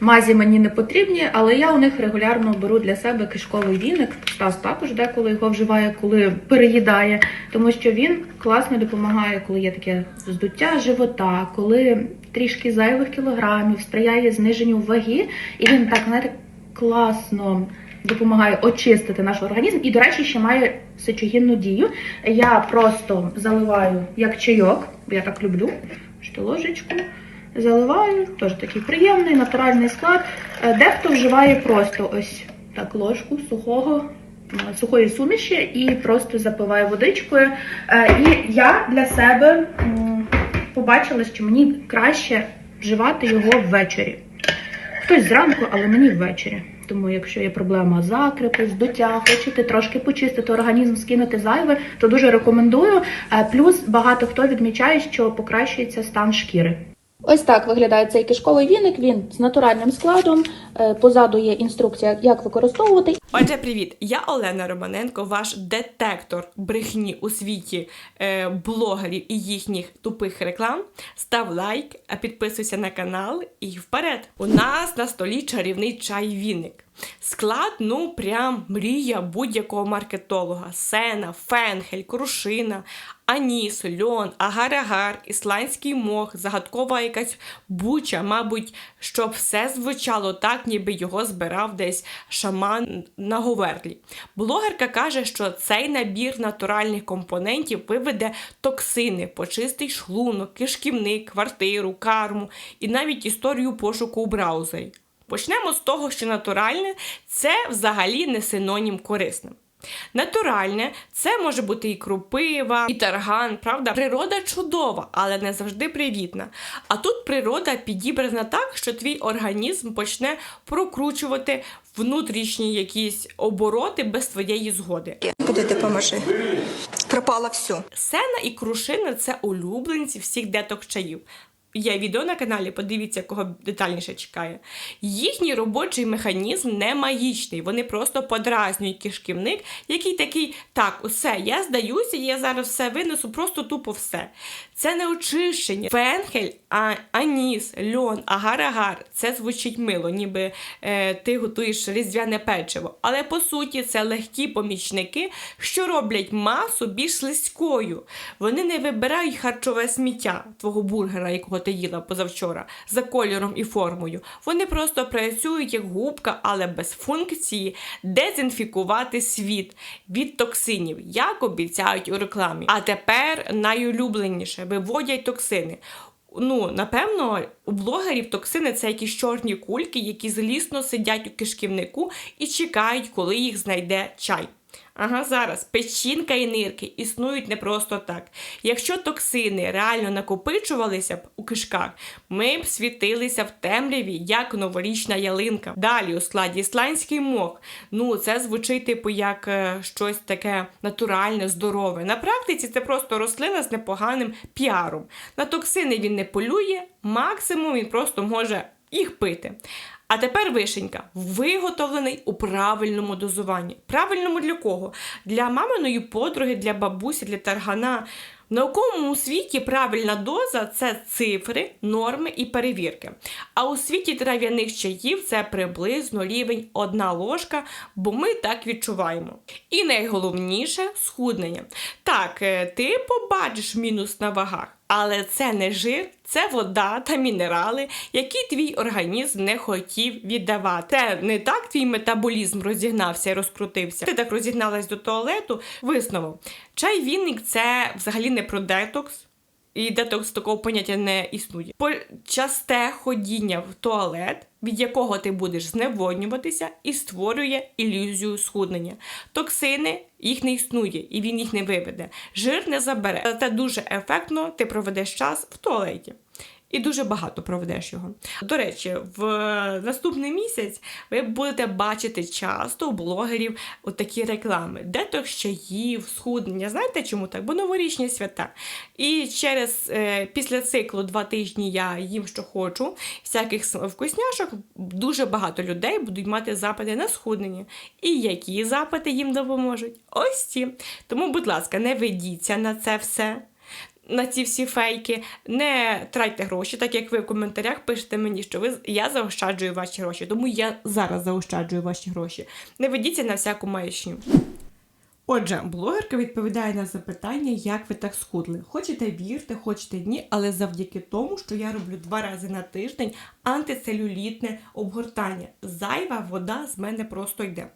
Мазі мені не потрібні, але я у них регулярно беру для себе кишковий віник. Стас також деколи його вживає, коли переїдає, тому що він класно допомагає, коли є таке здуття живота, коли трішки зайвих кілограмів, сприяє зниженню ваги, і він так знаєте, класно допомагає очистити наш організм. І, до речі, ще має сечогінну дію. Я просто заливаю як чайок, я так люблю. Що ложечку заливаю, теж такий приємний, натуральний склад. Е, Дехто вживає просто ось так ложку сухого. е, Сухої суміші і просто запиваю водичкою. Е, І я для себе побачила, що мені краще вживати його ввечері. Хтось зранку, але мені ввечері. Тому, якщо є проблема закрипи, здуття, хочете трошки почистити організм, скинути зайве, то дуже рекомендую. Плюс багато хто відмічає, що покращується стан шкіри. Ось так виглядає цей кишковий віник. Він з натуральним складом. Е, Позаду є інструкція, як використовувати. Отже, привіт! Я Олена Романенко, ваш детектор брехні у світі е, блогерів і їхніх тупих реклам. Став лайк, а підписуйся на канал і вперед. У нас на столі чарівний чай віник. Склад, ну прям мрія будь-якого маркетолога: сена, фенхель, крушина, аніс, льон, агар-агар, ісландський мох, загадкова якась буча, мабуть, щоб все звучало так, ніби його збирав десь шаман на говерлі. Блогерка каже, що цей набір натуральних компонентів виведе токсини, почистить шлунок, кишківник, квартиру, карму і навіть історію пошуку у браузері. Почнемо з того, що натуральне це взагалі не синонім корисним. Натуральне це може бути і крупива, і тарган, правда? Природа чудова, але не завжди привітна. А тут природа підібрана так, що твій організм почне прокручувати внутрішні якісь обороти без твоєї згоди. Куди ти поможи? Пропало все. Сена і крушина це улюбленці всіх деток чаїв. Є відео на каналі, подивіться, кого детальніше чекає. Їхній робочий механізм не магічний, вони просто подразнюють кишківник, який такий, так, усе, я здаюся, я зараз все винесу, просто тупо все. Це не очищення. Фенхель, а, аніс, льон, агар-агар. Це звучить мило, ніби е, ти готуєш різдвяне печиво. Але по суті це легкі помічники, що роблять масу більш слизькою. Вони не вибирають харчове сміття твого бургера, якого ти їла позавчора, за кольором і формою. Вони просто працюють як губка, але без функції дезінфікувати світ від токсинів, як обіцяють у рекламі. А тепер найулюбленіше виводять токсини. Ну, напевно, у блогерів токсини це якісь чорні кульки, які злісно сидять у кишківнику і чекають, коли їх знайде чай. Ага, зараз печінка і нирки існують не просто так. Якщо токсини реально накопичувалися б у кишках, ми б світилися в темряві, як новорічна ялинка. Далі у складі ісландський мох. Ну, це звучить типу як е, щось таке натуральне, здорове. На практиці це просто рослина з непоганим піаром. На токсини він не полює, максимум він просто може їх пити. А тепер вишенька виготовлений у правильному дозуванні. Правильному для кого? Для маминої подруги, для бабусі, для таргана. В науковому світі правильна доза це цифри, норми і перевірки. А у світі трав'яних чаїв це приблизно рівень одна ложка, бо ми так відчуваємо. І найголовніше схуднення. Так, е, ти побачиш мінус на вагах. Але це не жир, це вода та мінерали, які твій організм не хотів віддавати. Це не так твій метаболізм розігнався і розкрутився. Ти так розігналась до туалету. Висновок. Чай вінник це взагалі не про детокс. І детокс такого поняття не існує. Часте ходіння в туалет, від якого ти будеш зневоднюватися, і створює ілюзію схуднення. Токсини їх не існує, і він їх не виведе. Жир не забере. Це дуже ефектно, ти проведеш час в туалеті. І дуже багато проведеш його. До речі, в наступний місяць ви будете бачити часто у блогерів такі реклами: детокс чаїв, схуднення. Знаєте чому так? Бо новорічні свята. І через е, після циклу два тижні я їм що хочу, всяких вкусняшок, дуже багато людей будуть мати запити на схуднення. І які запити їм допоможуть? Ось ці. Тому, будь ласка, не ведіться на це все. На ці всі фейки. Не тратьте гроші, так як ви в коментарях пишете мені, що ви я заощаджую ваші гроші. Тому я зараз заощаджую ваші гроші. Не ведіться на всяку маячню. Отже, блогерка відповідає на запитання, як ви так схудли. Хочете вірте, хочете ні, але завдяки тому, що я роблю два рази на тиждень антицелюлітне обгортання. Зайва вода з мене просто йде.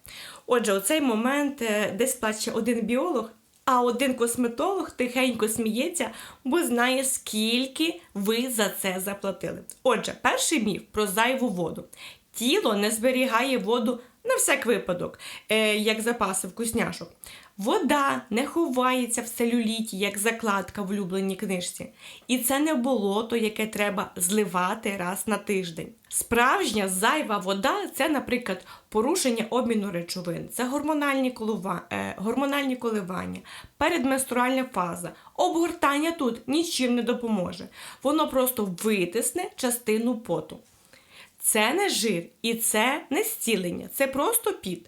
Отже, у цей момент е, десь плаче один біолог, а один косметолог тихенько сміється, бо знає, скільки ви за це заплатили. Отже, перший міф про зайву воду. Тіло не зберігає воду на всяк випадок, е, як запаси вкусняшок. Вода не ховається в целюліті, як закладка в улюбленій книжці. І це не болото, яке треба зливати раз на тиждень. Справжня зайва вода це, наприклад, порушення обміну речовин, це гормональні, колува... е, гормональні коливання, передменструальна фаза. Обгортання тут нічим не допоможе. Воно просто витисне частину поту. Це не жир і це не зцілення, це просто піт.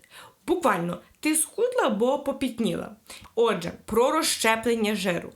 Буквально, ти схудла або попітніла. Отже, про розщеплення жиру.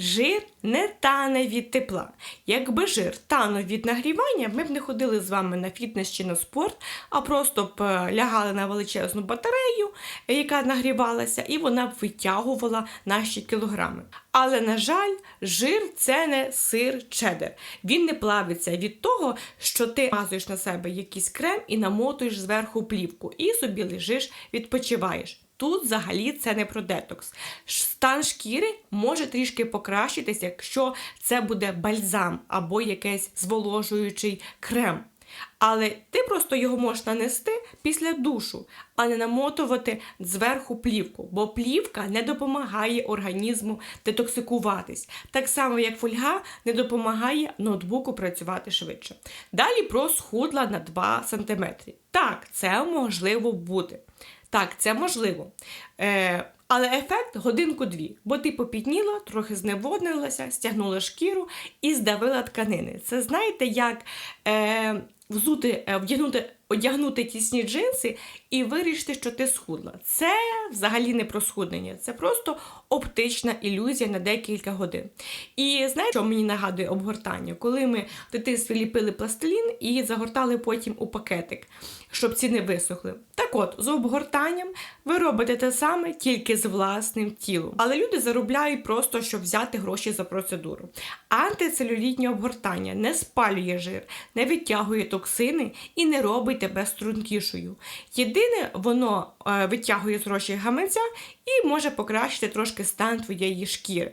Жир не тане від тепла. Якби жир танув від нагрівання, ми б не ходили з вами на фітнес чи на спорт, а просто б е, лягали на величезну батарею, яка нагрівалася, і вона б витягувала наші кілограми. Але, на жаль, жир це не сир чеддер. Він не плавиться від того, що ти мазуєш на себе якийсь крем і намотуєш зверху плівку, і собі лежиш, відпочиваєш. Тут взагалі це не про детокс. Стан шкіри може трішки покращитись, якщо це буде бальзам або якийсь зволожуючий крем. Але ти просто його можеш нанести після душу, а не намотувати зверху плівку, бо плівка не допомагає організму детоксикуватись, так само як фольга не допомагає ноутбуку працювати швидше. Далі про схудла на 2 см. Так, це можливо бути. Так, це можливо. Е, але ефект годинку-дві, бо ти попітніла, трохи зневоднилася, стягнула шкіру і здавила тканини. Це знаєте, як е, взути, е, вдягнути, одягнути тісні джинси і вирішити, що ти схудла. Це взагалі не про схуднення, це просто оптична ілюзія на декілька годин. І знаєте, що мені нагадує обгортання? Коли ми в дитинстві ліпили пластилін і загортали потім у пакетик, щоб ці не висохли. Так от, з обгортанням ви робите те саме тільки з власним тілом. Але люди заробляють просто, щоб взяти гроші за процедуру. Антицелюлітнє обгортання не спалює жир, не відтягує токсини і не робить тебе стрункішою. Єдине, воно е, витягує з грошей гаманця і може покращити трошки стан твоєї шкіри.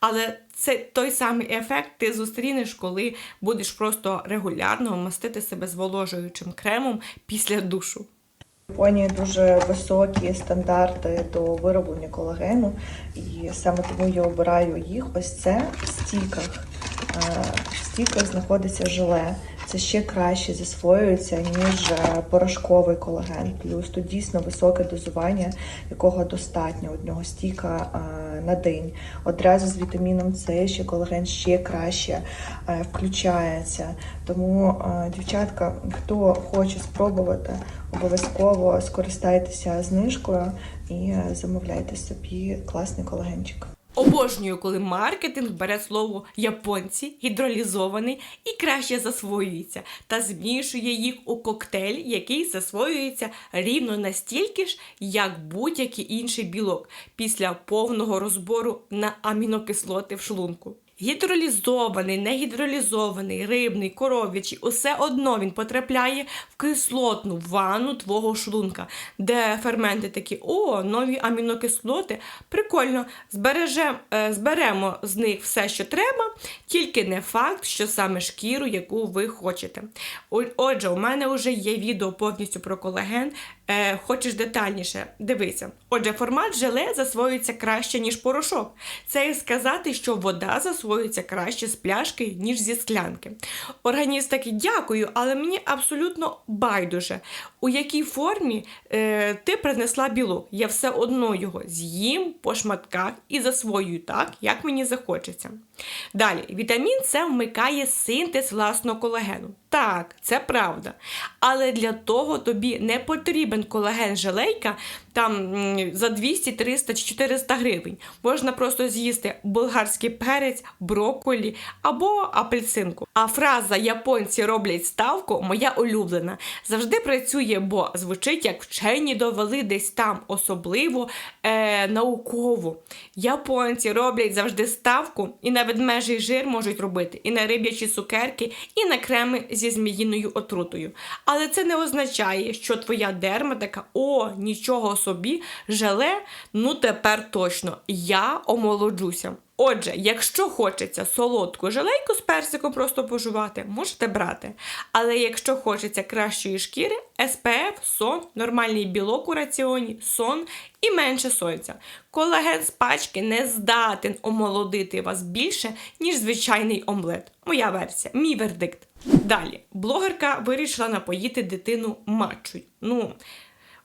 Але це той самий ефект ти зустрінеш, коли будеш просто регулярно мастити себе зволожуючим кремом після душу. В Японії дуже високі стандарти до вироблення колагену, і саме тому я обираю їх. Ось це в стіках. Е, В стіках знаходиться желе. Це ще краще засвоюється, ніж е, порошковий колаген. Плюс тут дійсно високе дозування, якого достатньо одного стіка е, на день. Одразу з вітаміном С ще колаген ще краще е, включається. Тому, дівчатка, хто хоче спробувати, обов'язково скористайтеся знижкою і замовляйте собі класний колагенчик. Обожнюю, коли маркетинг бере слово японці, гідролізований і краще засвоюється, та змішує їх у коктейль, який засвоюється рівно настільки ж, як будь-який інший білок після повного розбору на амінокислоти в шлунку. Гідролізований, негідролізований, рибний, коров'ячий, усе одно він потрапляє в кислотну ванну твого шлунка, де ферменти такі, о, нові амінокислоти. Прикольно, збережем, е, зберемо з них все, що треба, тільки не факт, що саме шкіру, яку ви хочете. Отже, у мене вже є відео повністю про колаген. Е, хочеш детальніше? Дивися. Отже, формат желе засвоюється краще, ніж порошок. Це як сказати, що вода засвоюється краще з пляшки, ніж зі склянки. Організм такий дякую, але мені абсолютно байдуже, у якій формі е, ти принесла білок. Я все одно його з'їм по шматках і засвоюю так, як мені захочеться. Далі, вітамін С вмикає синтез власного колагену. Так, це правда. Але для того тобі не потрібен колаген желейка там за 200, 300 чи 400 гривень. Можна просто з'їсти болгарський перець, брокколі або апельсинку. А фраза японці роблять ставку моя улюблена. Завжди працює, бо звучить як вчені довели десь там, особливо е, науково. Японці роблять завжди ставку і на ведмежий жир можуть робити, і на риб'ячі цукерки, і на креми зі зміїною отрутою. Але це не означає, що твоя дерма така, о, нічого собі, желе, ну тепер точно, я омолоджуся. Отже, якщо хочеться солодку желейку з персиком просто пожувати, можете брати. Але якщо хочеться кращої шкіри, SPF, сон, нормальний білок у раціоні, сон і менше сонця. Колаген з пачки не здатен омолодити вас більше, ніж звичайний омлет. Моя версія, мій вердикт. Далі, блогерка вирішила напоїти дитину матчою. Ну,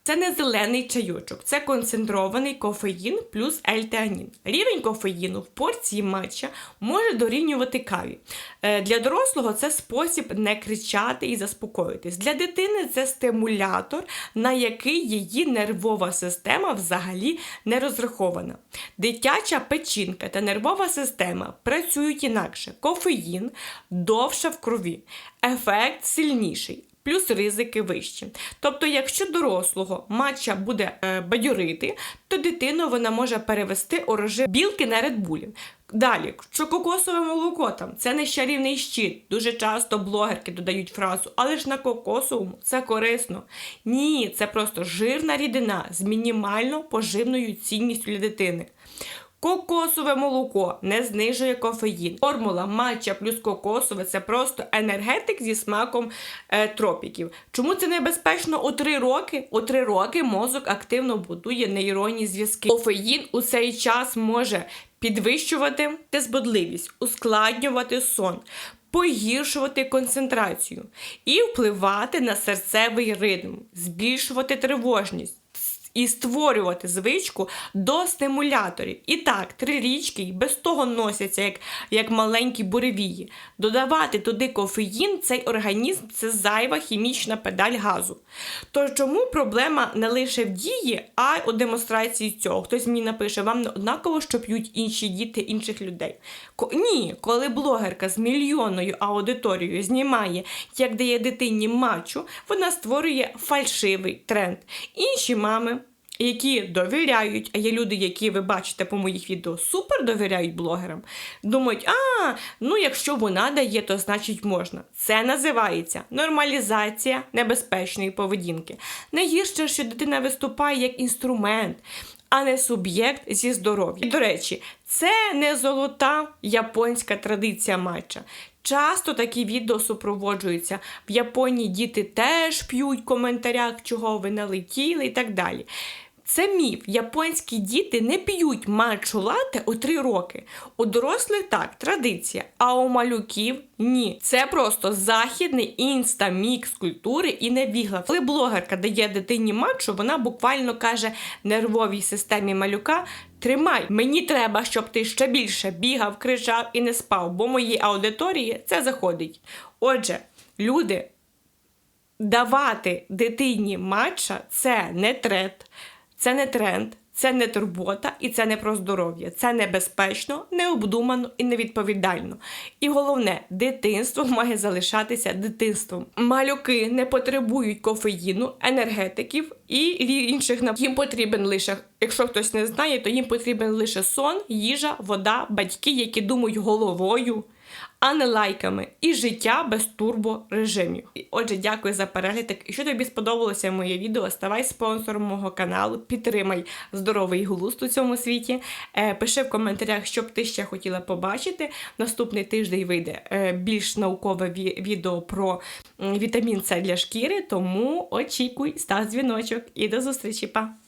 це не зелений чайочок, це концентрований кофеїн плюс ельтеанін. Рівень кофеїну в порції матча може дорівнювати каві. Е, Для дорослого це спосіб не кричати і заспокоїтись. Для дитини це стимулятор, на який її нервова система взагалі не розрахована. Дитяча печінка та нервова система працюють інакше. Кофеїн довше в крові, ефект сильніший плюс ризики вищі. Тобто, якщо дорослого матча буде е, бадьорити, то дитину вона може перевести у режим білки на редбулі. Далі, що кокосове молоко там це не чарівний щит. Дуже часто блогерки додають фразу, але ж на кокосовому це корисно. Ні, це просто жирна рідина з мінімально поживною цінністю для дитини. Кокосове молоко не знижує кофеїн. Формула матча плюс кокосове це просто енергетик зі смаком е, тропіків. Чому це небезпечно у 3 роки? У 3 роки мозок активно будує нейронні зв'язки. Кофеїн у цей час може підвищувати збудливість, ускладнювати сон. Погіршувати концентрацію і впливати на серцевий ритм, збільшувати тривожність і створювати звичку до стимуляторів. І так, три річки й без того носяться як, як маленькі буревії. Додавати туди кофеїн, цей організм це зайва хімічна педаль газу. Тож чому проблема не лише в дії, а й у демонстрації цього? Хтось мені напише, вам не однаково, що п'ють інші діти інших людей. Ко- Ні, коли блогерка з мільйонною аудиторією знімає, як дає дитині матчу, вона створює фальшивий тренд. Інші мами які довіряють, а є люди, які ви бачите по моїх відео, супер довіряють блогерам. Думають, а, ну якщо вона дає, то значить можна. Це називається нормалізація небезпечної поведінки. Найгірше, що дитина виступає як інструмент. А не суб'єкт зі здоров'я. До речі, це не золота японська традиція матча. Часто такі відео супроводжуються. В Японії діти теж п'ють коментарях, чого ви налетіли і так далі. Це міф. Японські діти не п'ють матчу лате у 3 роки. У дорослих так, традиція, а у малюків ні. Це просто західний інстамікс культури і невігла. Коли блогерка дає дитині матчу, вона буквально каже нервовій системі малюка. Тримай, мені треба, щоб ти ще більше бігав, кричав і не спав, бо моїй аудиторії це заходить. Отже, люди, давати дитині матча це не тренд, це не тренд, це не турбота і це не про здоров'я. Це небезпечно, необдумано і невідповідально. І головне, дитинство має залишатися дитинством. Малюки не потребують кофеїну, енергетиків і інших нап- Їм потрібен лише, якщо хтось не знає, то їм потрібен лише сон, їжа, вода, батьки, які думають головою а не лайками, і життя без турборежимів. Отже, дякую за перегляд. Якщо тобі сподобалося моє відео, ставай спонсором мого каналу, підтримай здоровий глузд у цьому світі. Е, пиши в коментарях, що б ти ще хотіла побачити. Наступний тиждень вийде е, більш наукове ві- відео про вітамін С для шкіри, тому очікуй, став дзвіночок і до зустрічі, па!